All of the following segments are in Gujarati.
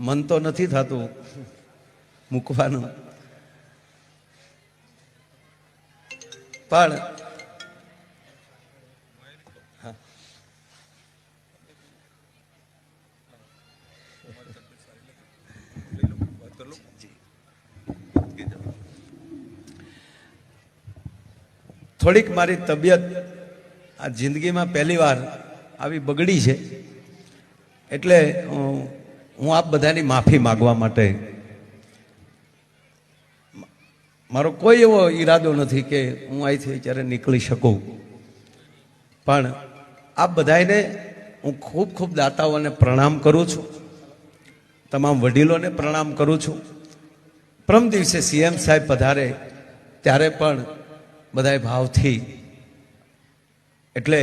મન તો નથી થતું મૂકવાનું. પણ થોડીક મારી તબિયત આ જિંદગીમાં પહેલી વાર આવી બગડી છે. એટલે અ, હું આપ બધાની માફી માગવા માટે મારો કોઈ એવો ઈરાદો નથી કે હું અહીંથી જ્યારે નીકળી શકું. પણ આપ બધાને હું ખૂબ ખૂબ દાતાઓને પ્રણામ કરું છું. તમામ વડીલોને પ્રણામ કરું છું. પ્રમ દિવસે સીએમ સાહેબ પધારે ત્યારે પણ બધાએ ભાવથી એટલે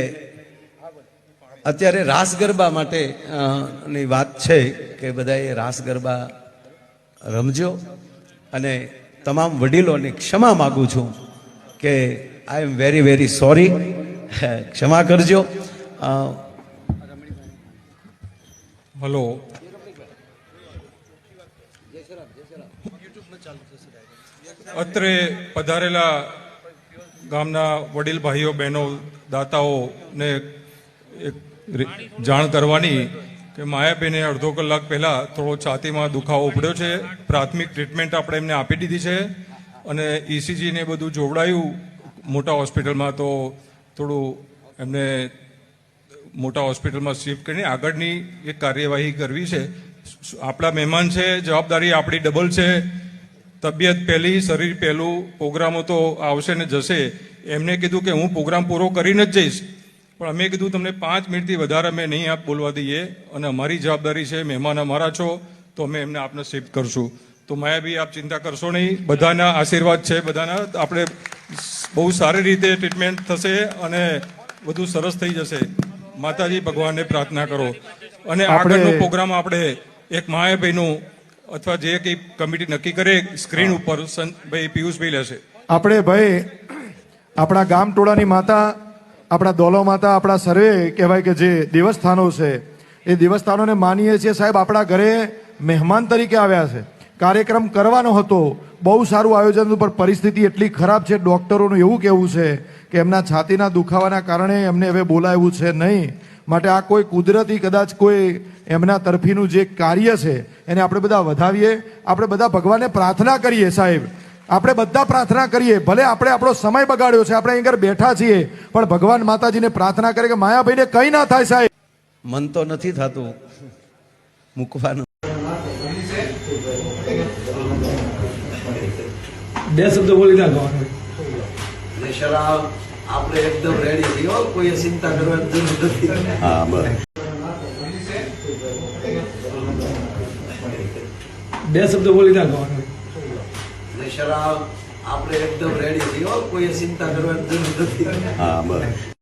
અત્યારે રાસ ગરબા માટે ની વાત છે. કે બધાએ રાસ ગરબા રમજો અને તમામ વડીલોની ક્ષમા માગું છું કે I am very very sorry ક્ષમા કરજો. હલો. અત્રે પધારેલા ગામના વડીલ ભાઈઓ, બહેનો, દાતાઓને એક જાણ કરવાની કે માયાબેને અડધો કલાક પહેલા થોડો છાતીમાં દુખાવો ઉપડ્યો છે. પ્રાથમિક ટ્રીટમેન્ટ આપણે એમને આપી દીધી છે અને ઈસીજીને બધું જોવડાયું. મોટા હોસ્પિટલમાં તો થોડું એમને મોટા હોસ્પિટલમાં શિફ્ટ કરીને આગળની એક કાર્યવાહી કરવી છે. આપણા મહેમાન છે, જવાબદારી આપણી ડબલ છે. તબિયત પહેલી, શરીર પહેલું, પ્રોગ્રામો તો આવશે ને જશે. એમને કીધું કે હું પ્રોગ્રામ પૂરો કરીને જ જઈશ. પણ અમે કીધું તમને પાંચ મિનિટથી વધારે અમે નહીં આપ બોલવા દઈએ અને અમારી જવાબદારી છે મહેમાન અમારા છો તો અમે એમને આપને શિફ્ટ કરશું. તો માયાભી આપ ચિંતા કરશો નહીં. બધાના આશીર્વાદ છે બધાના. આપણે બહુ સારી રીતે ટ્રીટમેન્ટ થશે અને બધું સરસ થઈ જશે. માતાજી ભગવાનને પ્રાર્થના કરો. અને આગળનો પ્રોગ્રામ આપણે એક માયાભાઈનું અથવા જે કંઈ કમિટી નક્કી કરે સ્ક્રીન ઉપર ભાઈ પિયુષભાઈ લેશે. આપણે ભાઈ આપણા ગામ ટોળાની માતા આપણા દોલો માતા, આપણા સર્વે કહેવાય કે જે દેવસ્થાનો છે, એ દેવસ્થાનોને માનીએ છીએ. સાહેબ, આપણા ઘરે મહેમાન તરીકે આવ્યા છે. કાર્યક્રમ કરવાનો હતો. બહુ સારું આયોજન હતું, પણ પરિસ્થિતિ એટલી ખરાબ છે, ડૉક્ટરોનું એવું કહેવું છે કે એમના છાતીના દુખાવાના કારણે એમને હવે બોલાવ્યું છે નહીં. માટે આ કોઈ કુદરતી કદાચ કોઈ એમના તરફીનું જે કાર્ય છે, એને આપણે બધા વધાવીએ. આપણે બધા ભગવાનને પ્રાર્થના કરીએ સાહેબ. આપણે બધા પ્રાર્થના કરીએ. ભલે આપણે આપણો સમય બગાડ્યો છે આપણે અહીંયા બેઠા છીએ પણ ભગવાન માતાજીને પ્રાર્થના કરે કે માયાભાઈને કઈ ના થાય સાહેબ. મન તો નથી થતું મૂકવાનું. બે શબ્દ બોલી નાખો. આપણે એકદમ રેડી છીએ કોઈ ચિંતા કરવાની જરૂર નથી. હા બસ. બે શબ્દ બોલી નાખો. શરાબ આપણે એકદમ રેડી છીએ કોઈ ચિંતા કરવાની જરૂર નથી. હા બસ.